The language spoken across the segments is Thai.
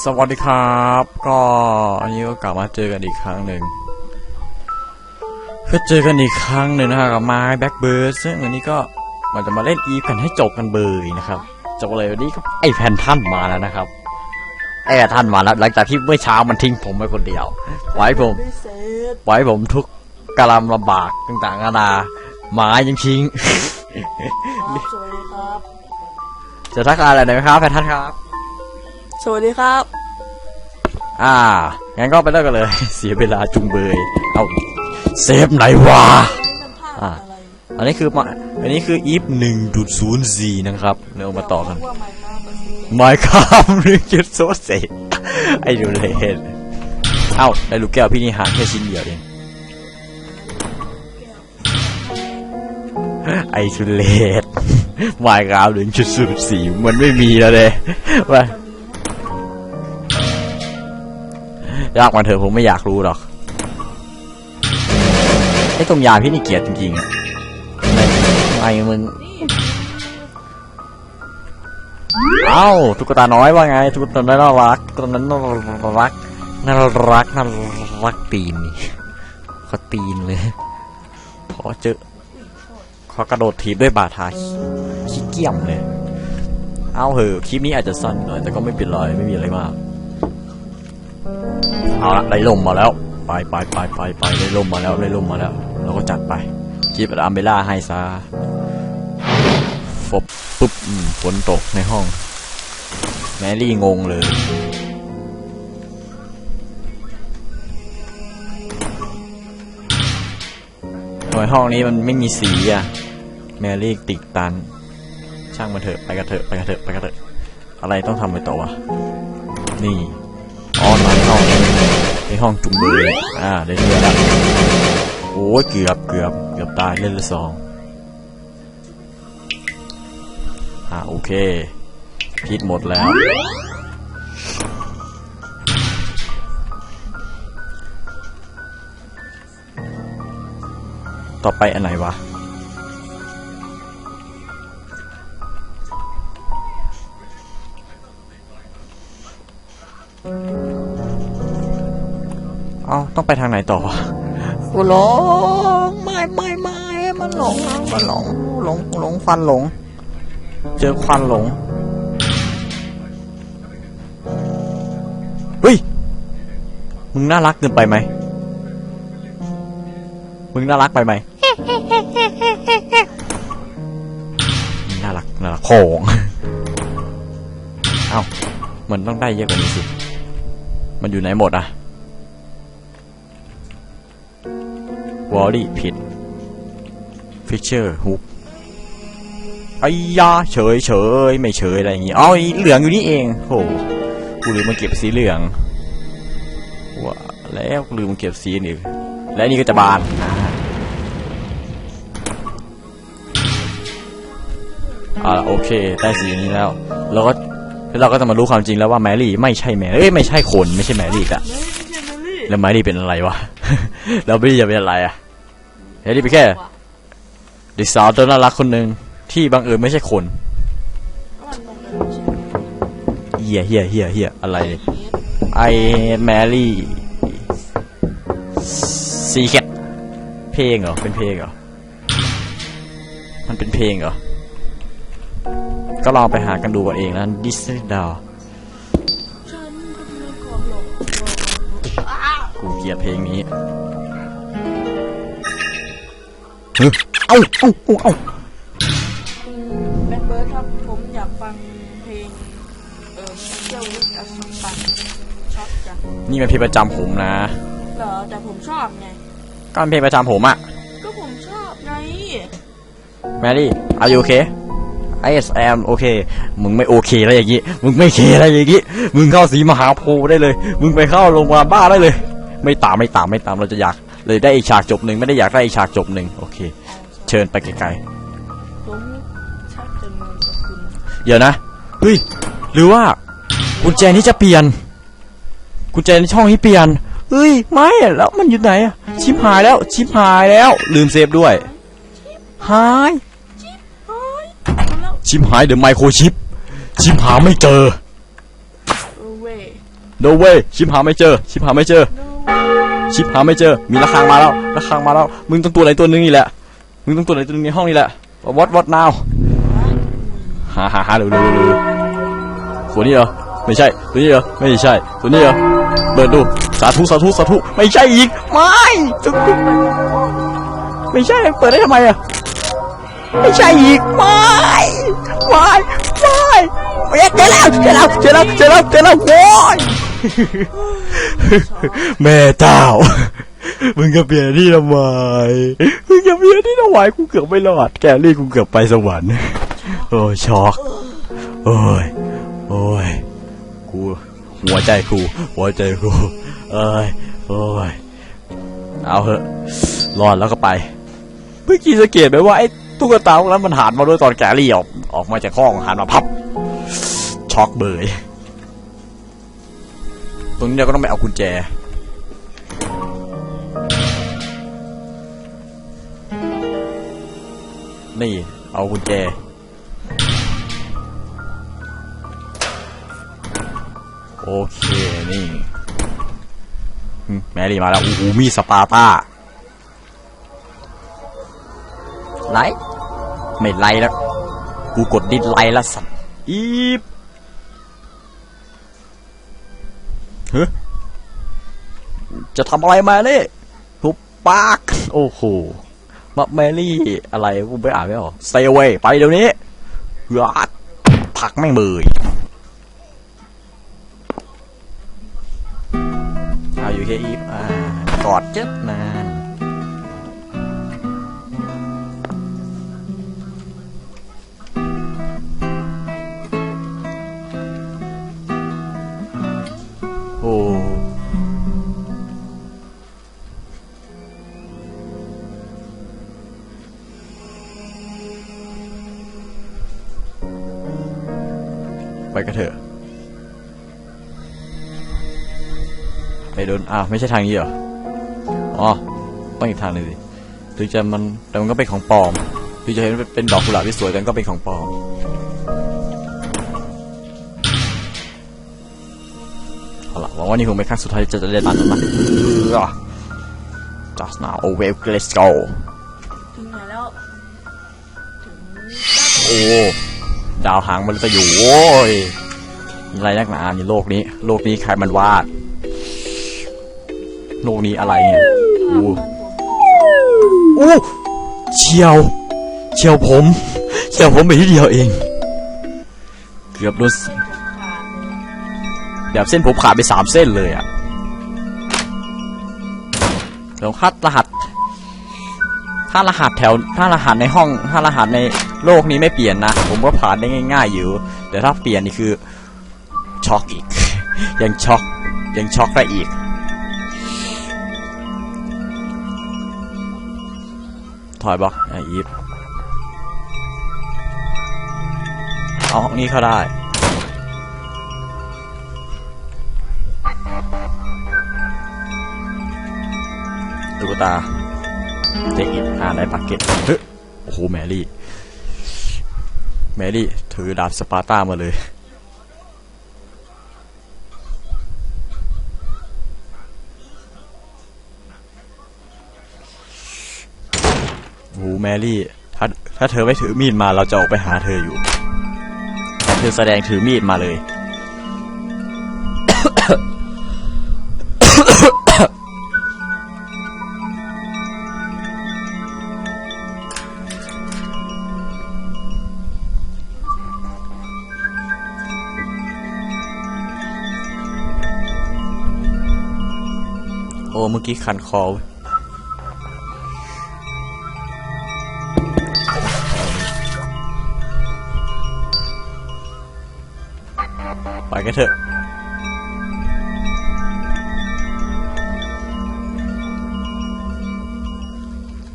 สวัสดีครับ ก็อันนี้ก็กลับมาเจอกันอีกครั้งหนึ่งก็เจอกันอีกครั้งหนึ่งนะครับกับไม้แบ็กเบิร์ดซึ่งอันนี้ก็มันจะมาเล่นอีฟกันให้จบกันเบยนะครับจบเลยวันนี้ก็ไอแพนท่านมาแล้วนะครับไอแพนท่านมาแล้วหลังจากที่เมื่อเช้ามันทิ้งผมไว้คนเดียวไว้ผมพิเศษไว้ผมทุกกะลำลำบากต่างๆนานาหมายังทิ้งครับสวัสดีครับจะทักทายอะไรหน่อยไหมครับแพนท่านครับ สวัสดีครับ อ่า งั้นก็ไปเลิกกันเลย เสียเวลาจุงเบย เอาเซฟไหนวะอันนี้เป็นภาอะ อะไรอันนี้คือมาอันนี้คืออีฟหนึ่งจุดศูนย์สี่นะครับเดี๋ยวมาต่อกัน ว่าไมค์ครับมันคือไมค์คามหนึ่งจุดโซเซไอ้ดูเลยเห็นเอ้าได้ลูกแก้วพี่นี่หาแค่ชิ้นเดียวเอง ไอ้ทุเลศไมค์คามหนึ่งจุดศูนย์สี่มันไม่มีแล้วเลยว่า ยากมาเถอะผมไม่อยากรู้หรอกไอ้ตรงยาพี่นี่เกลียดจริงๆอะทำไมมึงเอ้าตุ๊กตาน้อยว่าไงตุ๊กตาน้อยน่ารักตุ๊กตานั้นน่ารักน่ารักน่ารักตีนนี่เขาตีนเลยขอเจอขอกระโดดถีบด้วยบาทาขี้เกียมเลย เอาเหอะคลิปนี้อาจจะสั้นหน่อยแต่ก็ไม่เป็นไรไม่มีอะไรมาก เอาละได้ลมมาแล้ว ไปไปไปไปไปได้ลมมาแล้วได้ลมมาแล้ว เราก็จัดไปจีบอัมเบล่าให้ซะฟบปุ๊บฝนตกในห้อง แมรี่งงเลยทำไมห้องนี้มันไม่มีสีอะ แมรี่ติดตัน ช่างมันเถอะ ไปกันเถอะ ไปกันเถอะ ไปกันเถอะ อะไรต้องทำไปต่อวะ นี่ ออนห้อง ในห้องจุ่มเบยอ่าได้เรือแล้วโอ้ยเกือบเกือบเกือบตายเล่นละสองอ่าโอเคพิษหมดแล้วต่อไปอันไหนวะ อาต้องไปทางไหนต่อวะกูหลงไม่ไม่ไม่มันหลงมันหลงหลงหลงฟันหลง เจอควันหลงเฮ้ยมึงน่ารักเกินไปไหมมึงน่ารักไปไหมมึงน่ารักน่ารักของเอ้ามันต้องได้เยอะกว่านี้สิ มันอยู่ไหนหมดอะ วอลลี่ผิดฟิชเชอร์ฮุกไอ้ยาเฉยเฉยไม่เฉยอะไรอย่างงี้อ๋ออีเหลืองอยู่นี่เองโหกูลืมมาเก็บสีเหลืองว่าแล้วกูลืมมาเก็บสีนี่และนี่ก็จะบานอ่าโอเคได้สีนี้แล้วเราก็แล้วเราก็จะมารู้ความจริงแล้วว่าแมรี่ไม่ใช่แมรี่เอ้ยไม่ใช่คนไม่ใช่แมรี่อะไม่ใช่แมรี่แล้วแมรี่เป็นอะไรวะแล้วแมรี่จะเป็นอะไรอะ แมรี่เป็นแค่เด็กสาวตัวน่ารักคนหนึ่งที่บังเอิญไม่ใช่คนเฮียเฮียเฮียเฮียอะไรไอแมรี่ซีเค็ดเพลงเหรอ เป็นเพลงเหรอ มันเป็นเพลงเหรอ ก็ลองไปหากันดูกันเองนะดิสนีย์ดาวก็มีความหลงอ้าวกูเกลียดเพลงนี้ เฮ้ยเอ้าเอ้าเอ้าเอ้าแบ็คเบิร์ดครับผมอยากฟังเพลงเอ่อเที่ยวลึกอสมบัติชอบจังนี่เป็นเพลงประจำผมนะ เหรอแต่ผมชอบไง ก็เป็นเพลงประจำผมอะก็ผมชอบไงแมรี่ are you okay I am โอเค มึงไม่โอเคแล้วอย่างงี้ มึงไม่เคแล้วอย่างงี้ มึงเข้าสีมหาโพธิ์ได้เลย มึงไปเข้าโรงพยาบาลบ้าได้เลย ไม่ตามไม่ตามไม่ตามเราจะอยาก เลยได้อีกฉากจบหนึ่งไม่ได้อยากได้อีกฉากจบหนึ่งโอเค เชิญไปไกลผมชักจะงงกับคุณๆเดี๋ยวนะเฮ้ยหรือว่ากุญแจนี้จะเปลี่ยนกุญแจในช่องนี้เปลี่ยนเฮ้ยไม่แล้วมันอยู่ไหนอะชิปหายแล้วชิปหายแล้ว ลืมเซฟด้วยหาย เฮ้ยแล้วชิปหายเดี๋ยวไมโครชิปชิปหาไม่เจอเเว้ย no way ชิปหาไม่เจอ ชิปหาไม่เจอ no way ชิปหาไม่เจอ มีระฆังมาแล้ว ระฆังมาแล้ว มึงต้องตัวไหนตัวหนึงนี่แหละ มึงต้องตัวไหนตัวหนึงในห้องนี่แหละ what what now หาหาหาเร็วเร็วเร็วตัวนี้เหรอ ไม่ใช่ ตัวนี้เหรอ ไม่ใช่ ตัวนี้เหรอ เปิดดู สาธุสาธุสาธุ ไม่ใช่อีก ไม่จุ๊บไม่ใช่ เปิดได้ทำไมอะ ไม่ใช่อีก ไม่ ไม่ ไม่เอ๊ะเจอแล้วเจอแล้วเจอแล้วเจอแล้วเจอแล้วโว้ย แม่เจ้า มึงจะเปลี่ยนที่ทำไม มึงจะเปลี่ยนที่ทำไมกูเกือบไม่รอด แกลี่กูเกือบไปสวรรค์ โอ้ช็อก โอ้ย โอ้ย กู หัวใจกู หัวใจกู เอ้ย โอ้ย เอาเหอะ รอดแล้วก็ไป เมื่อกี้สังเกตไหมว่าไอ้ตุ๊กตาพวกนั้นมันหันมาด้วยตอนแกลี่ออกออกมาจากห้องหันมาพับ ช็อกเบย รงนี้เราก็ต้องไปเอากุญแจ นี่ เอากุญแจ โอเค นี่อืมแมรี่มาแล้ว อู้หูมีสปาร์ต้าไลไม่ไลแล้ว กูกดดิสไลแล้วสัตว์อีบ เฮ้ยจะทำอะไรมาเนี่ยทุบปาก โอ้โหมาแมรี่อะไรกูไม่อ่านไม่ออก stay away ไปเดี๋ยวนี้เฮือดผลักแม่งเบยเอาอยู่แค่อีฟอ่ากอดเจ็ดนาน อ้าวไม่ใช่ทางนี้เหรอ อ๋อ ต้องอีกทางหนึ่งสิถึงจะมันแต่มันก็เป็นของปลอมถึงจะเห็นเป็นดอกกุหลาบที่สวยแต่มันก็เป็นของปลอม เอาล่ะหวังว่านี่คงเป็นครั้งสุดท้ายที่จะได้ตันมันนะ just now oh well let's go ถึงไหนแล้วถึงโอ้ดาวหางมันจะอยู่โอ้ยอะไรนักหนาในโลกนี้ โลกนี้ใครมันวาด โลกนี้อะไรเนี่ยภาพอู้มันผมอู้เฉียว เฉียวผม เฉียวผมไปทีเดียวเอง เกือบโดนขาดเลยแบบเส้นผมขาดไปสามเส้นเลยอะเดี๋ยวคัดรหัส ถ้ารหัสแถว ถ้ารหัสในห้อง ถ้ารหัสในโลกนี้ไม่เปลี่ยนนะ ผมก็ผ่านได้ง่าย ๆ อยู่ แต่ถ้าเปลี่ยนนี่คือช็อกอีก ยังช็อก ยังช็อกได้อีก ถอยบล็อกไออีฟเอาห้องนี้เข้าได้ ตุ๊กตาเจ๊อิดอ่าได้ปากเก็ตเฮ้ยโอ้โห แมรี่ แมรี่ ถือดาบสปาร์ต้ามาเลย โอ้โห แมรี่ ถ้าถ้าเธอไม่ถือมีดมาเราจะออกไปหาเธออยู่เธอแสดงถือมีดมาเลย โอ้เมื่อกี้คันคอ เว้ยกันเถอะ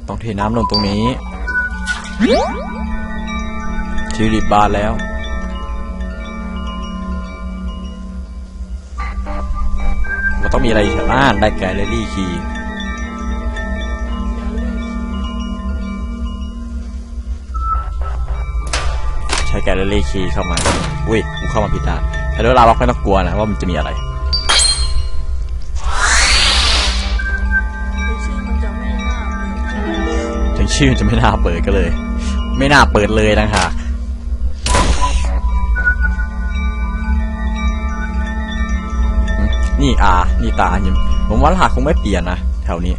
ต้องเทน้ำลงตรงนี้ทิวลิปบานแล้วมันต้องมีอะไรแถวอ่านได้แกลเลอรี่คีใช้แกลเลอรี่คีย์เข้ามา อุ้ยกูเข้ามาผิดด้าน แต่ด้วลาล็อกไม่ต้องกลัวนะว่ามันจะมีอะไรคือชื่อมันจะไม่น่าเปิดใช่ไหมถึงชื่อจะไม่น่าเปิดก็เลย ไม่น่าเปิดเลยนะฮะนี่อา นี่ตายิมผมว่ารหัสคงไม่เปลี่ยนนะแถวนี้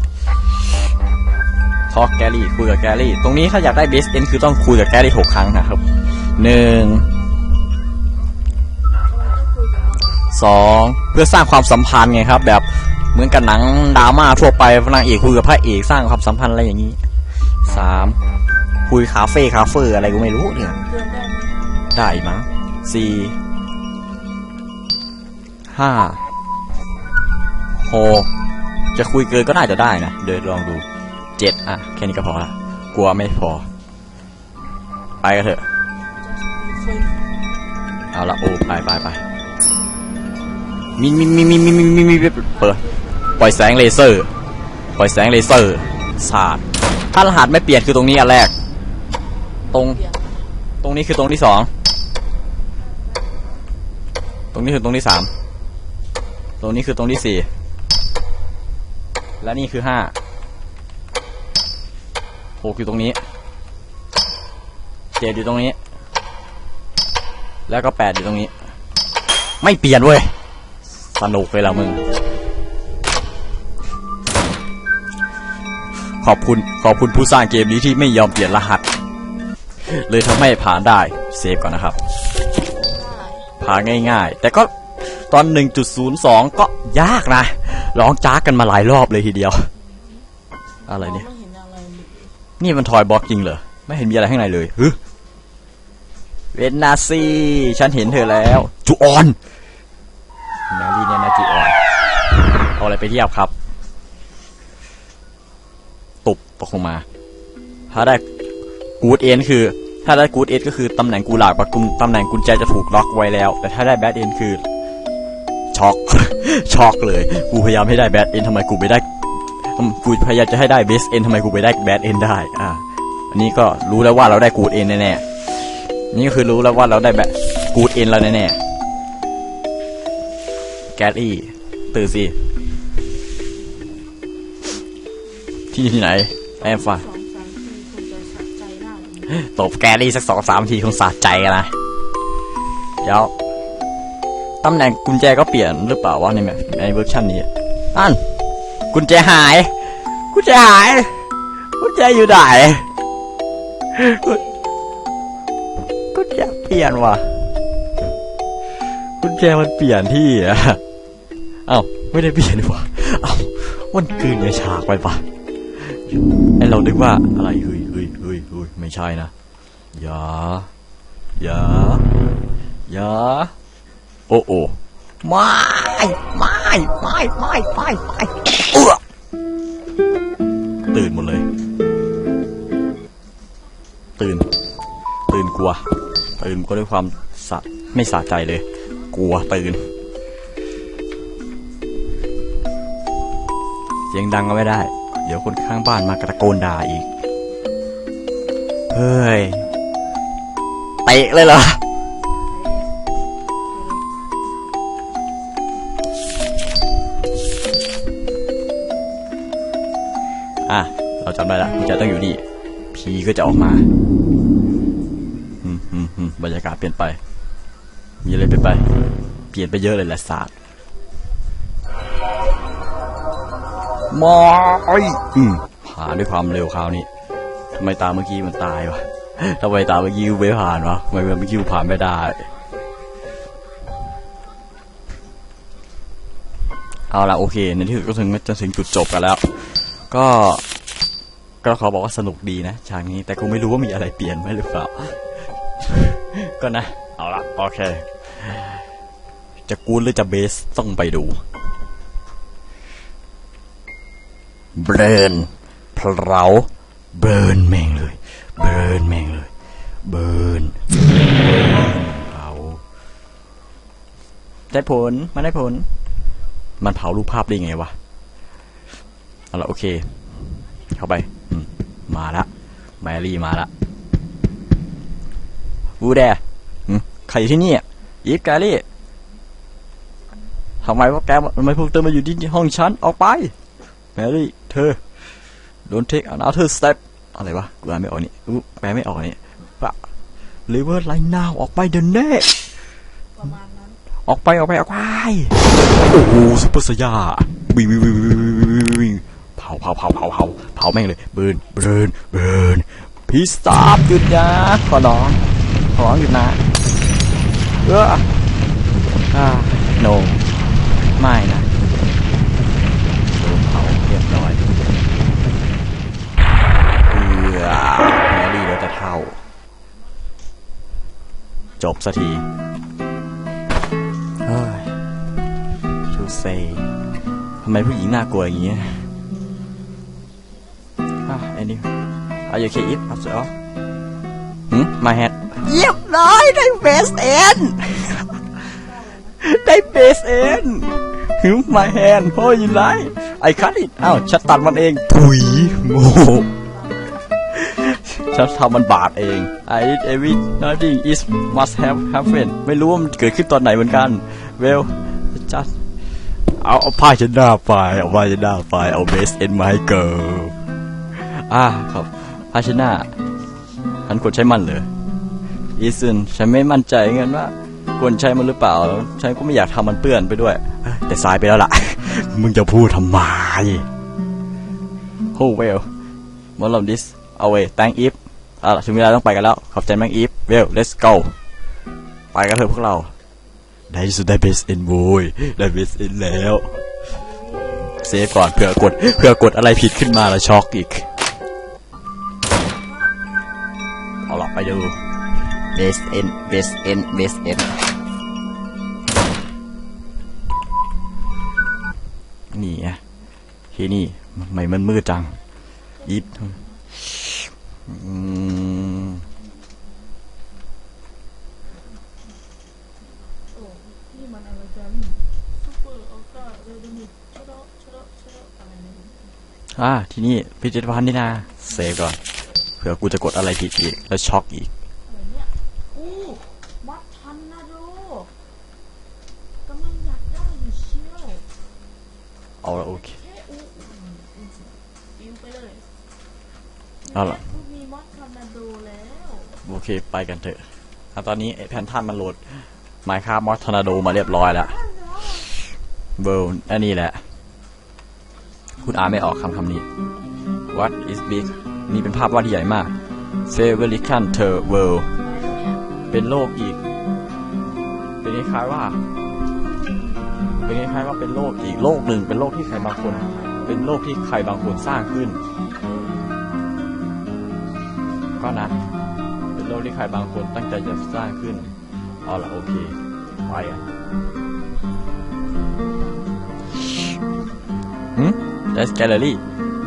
ทอแกรี่คุยกับแกรี่ ตรงนี้ถ้าอยากได้เบสเอ็นคือต้องคุยกับแกรี่หกครั้งนะครับหนึ่ง 2 เพื่อสร้างความสัมพันธ์ไงครับ แบบเหมือนกับหนังดราม่าทั่วไปนางเอกคุยกับพระเอกสร้างความสัมพันธ์อะไรอย่างนี้ 3. คุยคาเฟ่คาเฟ่อะไรก็ไม่รู้เนี่ยได้ไหมสี่ห้าหกจะคุยเกินก็น่าจะได้นะ เดินลองดูเจ็ดอะ แค่นี้ก็พอละกลัวไม่พอ ไปกันเถอะ เอาละโอ้ไปไปไป มีมีมีมีมีมีมีมีเปิดปล่อยแสงเลเซอร์ ปล่อยแสงเลเซอร์สาดถ้ารหัสไม่เปลี่ยนคือตรงนี้อันแรก ตรง ตรงนี้คือตรงที่สอง ตรงนี้คือตรงที่สาม ตรงนี้คือตรงที่สี่ และนี่คือห้าหกอยู่ตรงนี้ เจ็ดอยู่ตรงนี้ แล้วก็แปดอยู่ตรงนี้ ไม่เปลี่ยนเว้ย สนุกเลยละมึง ขอบคุณขอบคุณผู้สร้างเกมนี้ที่ไม่ยอมเปลี่ยนรหัส เลยทำให้ผ่านได้ เซฟก่อนนะครับ ผ่านง่ายๆ แต่ก็ตอน 1.02 ก็ยากนะ ร้องจ้ากกันมาหลายรอบเลยทีเดียว อะไรเนี่ย นี่มันทอยบล็อกจริงเหรอ ไม่เห็นมีอะไรข้างในเลยเวนนาซี ฉันเห็นเธอแล้ว จูออน อะไรไปเทียบครับ ตุบตกลงมา ถ้าได้กูดเอ็นคือ ถ้าได้กูดเอ็นก็คือตำแหน่งกูหลาบกับกุญตำแหน่งกุญแจจะถูกล็อกไว้แล้ว แต่ถ้าได้แบดเอ็นคือช็อกช็อกเลย กูพยายามให้ได้แบดเอ็นทำไมกูไม่ได้กูพยายามจะให้ได้เบสเอ็นทำไมกูไปได้แบดเอ็นได้ อ่า อันนี้ก็รู้แล้วว่าเราได้กูดเอ็นแน่ๆนี่ก็คือรู้แล้วว่าเราได้แบบกูดเอ็นแล้วแน่ๆแกลลี่ตื่นสิ ที่ที่ไหนแอฟ้าสองตบแกลลี่สักสองสามทีคงสะใจกันนะเดี๋ยวตำแหน่งกุญแจก็เปลี่ยนหรือเปล่าวะในแบบในเวอร์ชันนี้อันกุญแจหาย กุญแจหาย กุญแจอยู่ไหนกุญแจเปลี่ยนว่ะ กุญแจมันเปลี่ยนที่อะเอ้าไม่ได้เปลี่ยนว่าเอ้ามันกลืนในฉากไปปะ ไอเรานึกว่าอะไรเฮ้ยเฮ้ยเฮ้ยเฮ้ยไม่ใช่นะอย่าอย่าอย่าโอ้โอ้ไม่ไม่ไม่ไม่ไม่ไม่ตื่นหมดเลย ตื่น ตื่นกลัว ตื่นก็ด้วยความสะไม่สะใจเลย กลัวตื่น เสียงดังก็ไม่ได้ เดี๋ยวคนข้างบ้านมากระโกนด่าอีก เฮ้ยเตะเลยเหรอ อะ เราจำได้ละกุญแจต้องอยู่นี่ผีก็จะออกมาอืมอืมอืมบรรยากาศเปลี่ยนไป มีอะไรเปลี่ยนไป เปลี่ยนไปเยอะเลยแหละศาสตร์ มอยอืมผ่านด้วยความเร็วคราวนี้ทำไมตาเมื่อกี้มันตายวะทำไมตาเมื่อกี้ไม่ผ่านวะทำไมเมื่อกี้ผ่านไม่ได้ เอาละโอเค ในที่สุดก็ถึงจะถึงจุดจบกันแล้ว ก็ก็เขาบอกว่าสนุกดีนะฉากนี้แต่กูไม่รู้ว่ามีอะไรเปลี่ยนไหมหรือเปล่า ก็นะ เอาละโอเค จะกูดหรือจะเบสต้องไปดู เบิร์นเพลาเบิร์นแม่งเลย เบิร์นแม่งเลย เบิร์นเผาได้ผล มันได้ผล มันเผารูปภาพได้ไงวะเอาละโอเค เข้าไปมาละแมรี่มาละวูแดใครอยู่ที่นี่อะอีฟกลี่ทำไมวะแกทำไมพวกเธอมาอยู่ที่ห้องฉัน ออกไป แมรี่ เธอโดนเทค take another step อะไรวะกูอ่านไม่ออกนี่แปลไม่ออกนี่ปะเวอร์ไลน์นาวออกไปเดินแน่ออกไปออกไปออกไปโอ้โหซุปเปอร์สยาวิ่งวิ่งวิ่งวิ่งเผาเผาเผาเผาเผาเผาแม่งเลยเบิร์นเบิร์นเบิร์นพี่สตาร์หยุดนะขอร้องขอร้องหยุดนะเอออ่าโนไม่นะ จบสักทีเฮ้ยทูเซทำไมผู้หญิงน่ากลัวอย่างงี้อะไอ้นี่อายุเคอิฟอัพเซอหืมมาแฮดเยียบร้อยได้เบสเอ็นได้เบสเอ็นหืมมาแฮนพ่อยินไรไอ้คัดอิดอ้าวฉันตัดมันเองถุยโม ฉันทำมันบาดเอง I did every nothing is must have happened ไม่รู้ว่ามันเกิดขึ้นตอนไหนเหมือนกัน well just เอาเอาผ้าเช็ดหน้าไปเอาผ้าเช็ดหน้าไปเอาเบสเอ็นมาให้เกิร์ลอ่าครับผ้าเช็ดหน้าฉันควรใช้มันเหรออีซึนฉันไม่มั่นใจเงินว่าควรใช้มันหรือเปล่า ฉันก็ไม่อยากทำมันเปื้อนไปด้วย แต่สายไปแล้วล่ะ มึงจะพูดทำไม Oh well มอลล์ this เอาไว้ thank if เอาล่ะถึงเวลาต้องไปกันแล้ว ขอบใจแม็กอีฟ well let's go ไปกันเถอะพวกเรา ได้สุดได้เบสเอ็นโวยได้เบสเอ็นแล้วเซฟก่อนเผื่อกดเผื่อกดอะไรผิดขึ้นมาแล้วช็อกอีก เอาล่ะไปดูเบสเอ็นเบสเอ็นเบสเอ็นนี่ไงที่นี่ทำไมมันมืดจังอีฟอืม โอ้นี่มันอะไรกันซูเปอร์อัลตร้าเรดมิดชะโดะชะโดะชะโดะอะไรเนี่ย อ่าที่นี่พิจิตรพันธ์นี่นาเซฟก่อนเผื่อกูจะกดอะไรผิดอีก แล้วช็อกอีกอะไรเนี่ยอู้มัดทันนะโดกำลังอยากได้อยู่เชียวเอาละโอเคแค่อู้อู้อู้ปิวไปเลยเอาล่ะคุณมีมัดทันนาโดแล้วโอเคไปกันเถอะอะตอนนี้ไอ้แพนทันมันโหลด m ม n ค c ามอสทอร์นาโดมาเรียบร้อยแล้วเบิร์อันนี้แหละคุณ อ่านไม่ออกคำคำนี้ What is big นี่เป็นภาพวาดที่ใหญ่มาก s e v e r i c a n t e r world เป็นโลกอีก เป็นคล้ายๆว่า เป็นคล้ายๆว่าเป็นโลกอีกโลกหนึ่งเป็นโลกที่ใครบางคน เป็นโลกที่ใครบางคนสร้างขึ้น ก็นะ เป็นโลกที่ใครบางคนตั้งใจจะสร้างขึ้นเอาละโอเค ไปอะ ม That's Gallery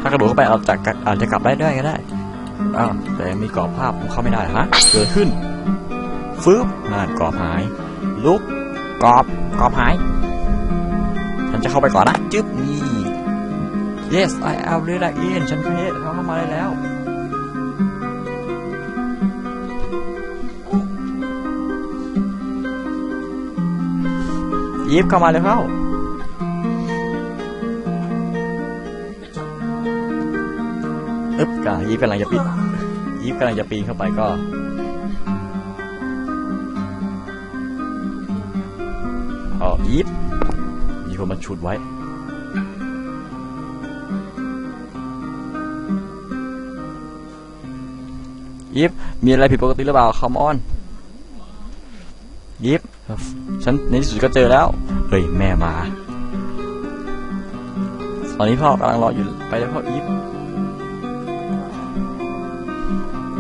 ถ้ากระโดดเข้าไปเราจะกลับอาจจะกลับได้ด้วยก็ได้อ้าวแต่ยังมีกรอบภาพผมเข้าไม่ได้ฮะเกิดขึ้นฟึบนั่นกรอบหาย ลุกกรอบกรอบหายฉันจะเข้าไปก่อนนะจึ๊บนี่ Yes I am really in ฉันเพจเขาเข้ามาได้แล้วยิบเข้ามาเลยเข้า กะยิบกำลังจะปีนยิบกำลังจะปีนเข้าไปก็เอายิบมีคนมาฉุดไว้ยิบมีอะไรผิดปกติหรือเปล่าคอมออนยิบฉันในที่สุดก็เจอแล้ว เฮ้ย แม่มา ตอนนี้พ่อกำลังรออยู่ไปแล้วพ่ออีฟ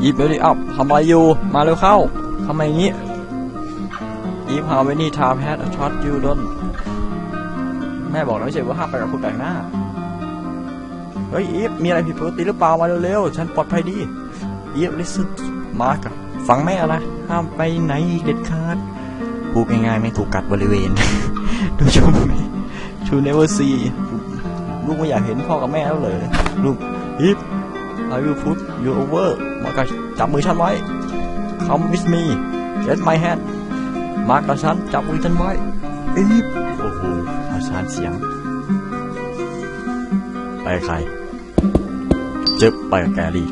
อีฟเดี๋ยวดิเอ้าทำอะไรอยู่ มาเร็วเข้าทำไมอย่างนี้อีฟ how many time had a shot you done แม่บอกแล้วไม่ใช่ว่าห้ามไปกับคนแปลกหน้า เฮ้ยอีฟมีอะไรผิดปกติหรือเปล่ามาเร็วๆ ฉันปลอดภัยดีอีฟ listen มากับฟังแม่นะห้ามไปไหนเด็ดขาดพูดง่ายๆไม่ถูกกัดบริเวณ ดูชมชูเนเวอร์ซีลูกไม่อยากเห็นพ่อกับแม่แล้วเลยลูกฮิป I will put you over แล้วก็จับมือฉันไว้ Come with me Get my hand มากับฉันจับมือฉันไว้อีบโอ้โหอาชานเสียง ไปใครจึ๊บไปกับแกรี่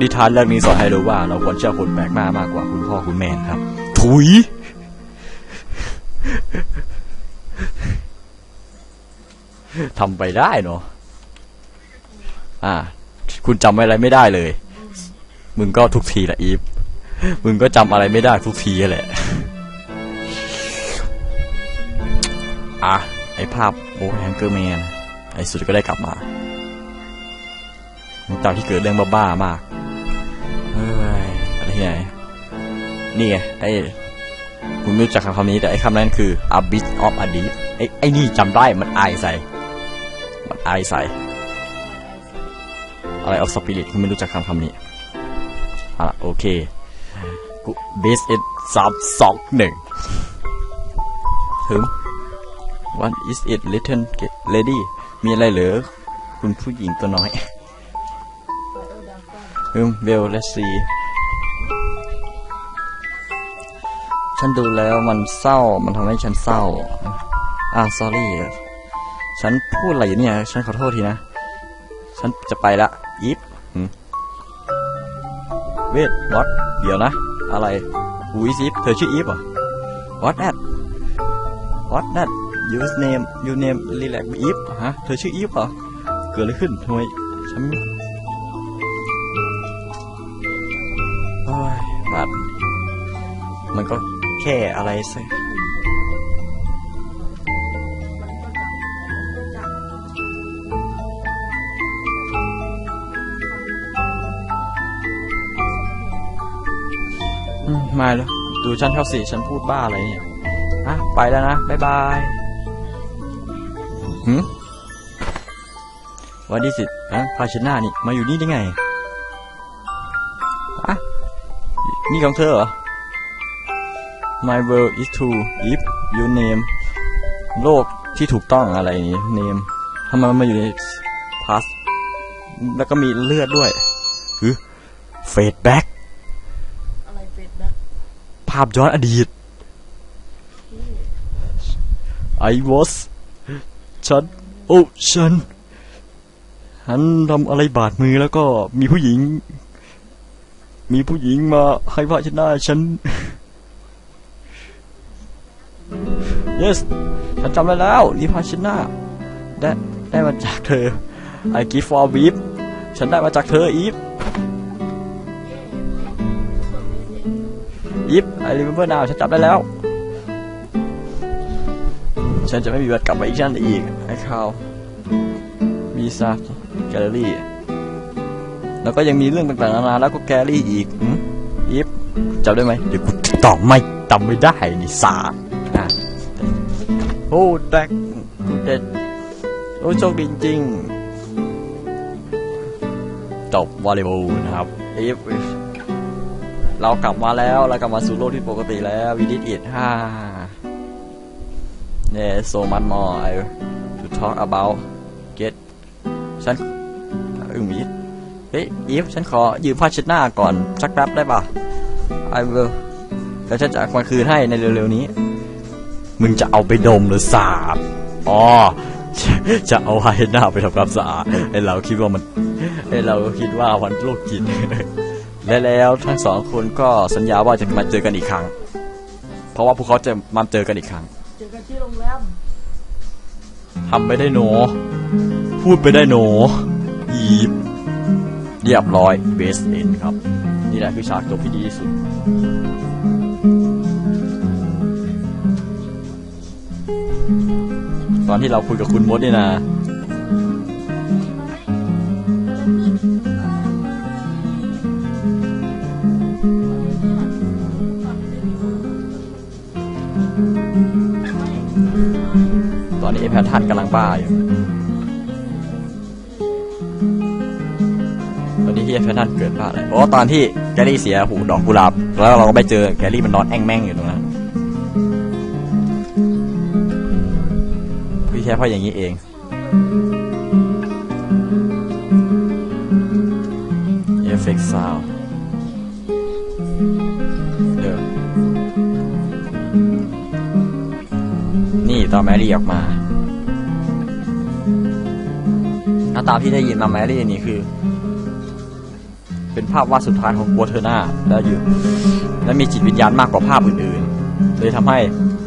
ดิทานเรื่องนี้สอนให้รู้ว่า เราควรเชื่อคนแปลกหน้ามากกว่าคุณพ่อคุณแม่ครับ ถุย ทำไปได้เนาะอ่า คุณจำอะไรไม่ได้เลย มึงก็ทุกทีแหละอีฟ มึงก็จำอะไรไม่ได้ทุกทีแหละ อะ ไอภาพโอ้แฮงเกอร์แมน ไอสุดก็ได้กลับมาหลังจากที่เกิดเรื่องบ้าๆมาก เฮ้ย อะไรที่ไหน นี่ไง ไอคุณไม่รู้จักคำนี้แต่ไอคำนั้นคือ abyss of a deep ไอไอนี่จำได้มันอายใส่ มันอายใส่ อะไร of spirit คุณไม่รู้จักคำคำนี้ อะโอเคกู base it สามสองหนึ่งถึง What is it little lady มีอะไรเหรอ คุณผู้หญิงตัวน้อยอืม well let's see ฉันดูแล้วมันเศร้า มันทำให้ฉันเศร้า อ่า sorry ฉันพูดอะไรอยู่เนี่ย ฉันขอโทษทีนะ ฉันจะไปละ อีฟ เวทวอตเดี๋ยวนะ อะไรอูอีฟเธอชื่ออีฟเหรอ what that what that use name you name relax Eve ฮะ เธอชื่ออีฟเหรอ เกิดอะไรขึ้นทำไมฉันโอ้ยบัดมันก็แค่อะไรสิ มาแล้วดูฉันเข้าสิฉันพูดบ้าอะไรเนี่ยอะไปแล้วนะ บ๊ายบายหืมวันดีสิอะพาชนะนี่มาอยู่นี่ได้ไงอะนี่ของเธอเหรอ My world is to if you name โลกที่ถูกต้องอะไรนี่ name ทำไมมันมาอยู่ใน past แล้วก็มีเลือดด้วยหือ fade back ภาพย้อนอดีต I was ฉัน โอ้ ฉัน ฉันทำอะไรบาดมือแล้วก็มีผู้หญิง มีผู้หญิงมาให้พระชนะฉัน yes ฉันจำได้แล้ว นี่พาชนะได้ได้มาจากเธอ I give for w e e p ฉันได้มาจากเธออีฟ อีฟ I remember now ฉันจำได้แล้ว ฉันจะไม่มีวันกลับมาอีกชั้นอีกไอ้ข่าววีซาแกลเลอรี่ แล้วก็ยังมีเรื่องต่างๆนานาแล้วก็แกลลี่อีกหืมอีฟจำได้ไหมเดี๋ยวกูตอบไม่จำไม่ได้นี่สาโอ้แดกเด็ดโอ้โชคดีจริงๆจบวอลเลย์บอลนะครับอีฟ เรากลับมาแล้ว เรากลับมาสู่โลกที่ปกติแล้ววิดิตอิดฮ่า Yeah, so much more I to talk about. Get ฉันอึ้งมีดเฮ้ยอีฟฉันขอยืมผ้าเช็ดหน้าก่อนสักแป๊บได้ป่ะ I will แล้วฉันจะมาคืนให้ในเร็วๆนี้ มึงจะเอาไปดมหรือสาบอ๋อจะเอาผ้าเช็ดหน้าไปทำความสะอาดไอเราคิดว่ามันไอเราคิดว่าวันโลกจิต และแล้วทั้งสองคนก็สัญญาว่าจะมาเจอกันอีกครั้ง เพราะว่าพวกเขาจะมาเจอกันอีกครั้ง เจอกันที่โรงแรมทำไม่ได้หนอพูดไปได้หนอยีบเรียบร้อยเบสเอ็นครับ นี่แหละคือฉากจบที่ดีที่สุดตอนที่เราคุยกับคุณมดนี่นะ แพททันกำลังบ้าอยู่ตอนนี้ที่แพททันเกิดบ้าอะไรโอ้ตอนที่แกรี่เสียหูดอกกุหลาบแล้วเราก็ไปเจอแกรี่มันนอนแอ่งแม่งอยู่ตรงนั้นพี่แค่เพราะอย่างนี้เองเอฟเฟกต์ซาวเดี๋ยวนี่ตอนแมรี่ออกมาาตามที่ได้ยินมาแมรี่นี่คือ เป็นภาพวาดสุดท้ายของกัวเทอร์นาแล้วอยู่และมีจิตวิญญาณมากกว่าภาพอื่นๆเลยทำให้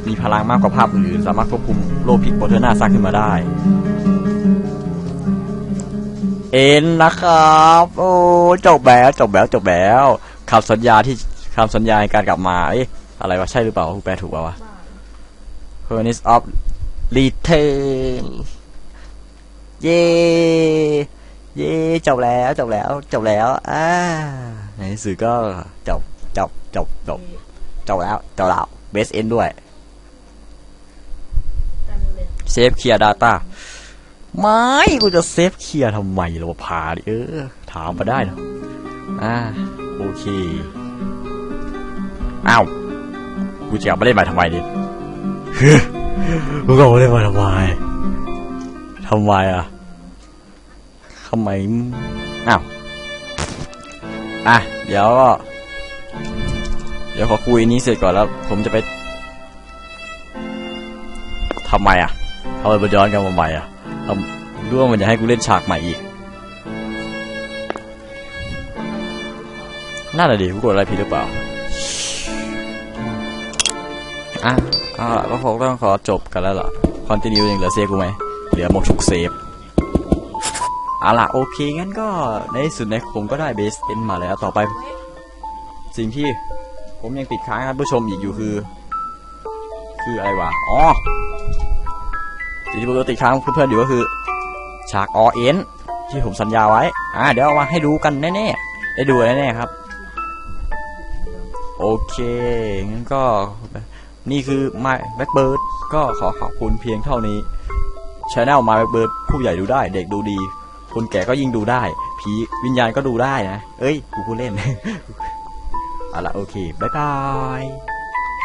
มีพลังมากกว่าภาพอื่นสามารถควบคุมโลกพิษกัวเทอร์นาสร้างขึ้นมาได้ เอ็นนะครับ โอ้จบแล้วจบแล้วจบแล้วคำสัญญาที่คำสัญญาในการกลับมาเอ๊ะอะไรวะใช่หรือเปล่าคุณแปลถูกป่าวะ Furnace of Return เย้เย้จบแล้วจบแล้วจบแล้วอ่าในหนสือก็จบจบจบจบจบแล้วจบแล้วเบสเอนด้วยเซฟเคลียร์ดาต้าไม่กูจะเซฟเคลียร์ทำไมเราพาดิเออ ถามมาได้เนอะอ่าโอเคอ้าวกูจะเอาไม่ได้มาทำไมดิกูก็ไม่ได้มาทำไม ทำไมอะทำไมอ้าวอะ เดี๋ยวก็ เดี๋ยวขอคุยนี้เสร็จก่อนแล้ว ผมจะไปทำไมอะเอาไปย้อนกันมาใหม่อะทำรู้ว่ามันจะให้กูเล่นฉากใหม่อีกน่าจะดีกูกดอะไรผิดหรือเปล่า อะเอาล่ะก็คงต้องขอจบกันแล้วล่ะ คอนติเนียยังเหลือเซฟกูไหม เหลือหมดทุกเซฟเอาล่ะโอเคงั้นก็ในสุดในผมก็ได้เบสเอ็นมาแล้วต่อไป สิ่งที่ผมยังติดค้างให้ท่านผู้ชมอีกอยู่คือ คืออะไรวะอ๋อสิ่งที่ผมติดค้างเพื่อนๆอยู่ก็คือ ฉากอเอ็นที่ผมสัญญาไว้อ่าเดี๋ยวเอามาให้ดูกันแน่ๆได้ดูแน่ๆครับ โอเคงั้นก็นี่คือ My Blackbird ก็ขอขอบคุณเพียงเท่านี้ ชแนลมาเบิร์ดผู้ใหญ่ดูได้ เด็กดูดี คนแก่ก็ยิ่งดูได้ ผีวิญญาณก็ดูได้นะ เอ้ย กูพูดเล่น เอาละโอเค บ๊ายบาย